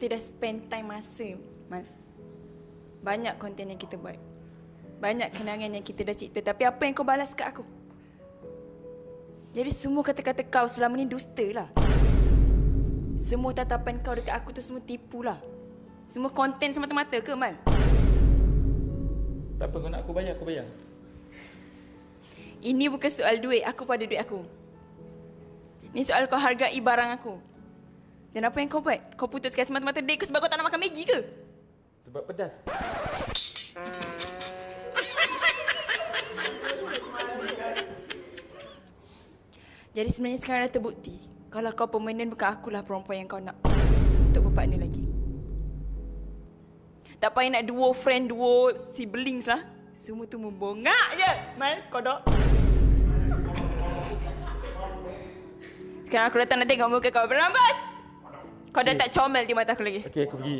kita dah spend time masa, Mal. Banyak konten yang kita buat. Banyak kenangan yang kita dah cipta. Tapi apa yang kau balas kat aku? Jadi semua kata-kata kau selama ni dusta lah. Semua tatapan kau dekat aku tu semua tipu lah. Semua konten semata-mata ke, Mal? Tak apa kau nak aku bayar, aku bayar. Ini bukan soal duit aku pada duit aku. Ni soal kau hargai barang aku. Dan apa yang kau buat? Kau putuskan semata-mata date aku sebab kau tak nak makan Maggi ke? Sebab pedas. Jadi sebenarnya sekarang dah terbukti. Kalau kau permanent bukan akulah perempuan yang kau nak. Untuk berpartner lagi. Tak payah nak duo friend, duo siblings lah. Semua tu membongak je. Mal, kodok. Sekarang aku datang nak tengok muka kau berambas. Kau dah okay. tak comel di mata aku lagi. Okey, aku pergi.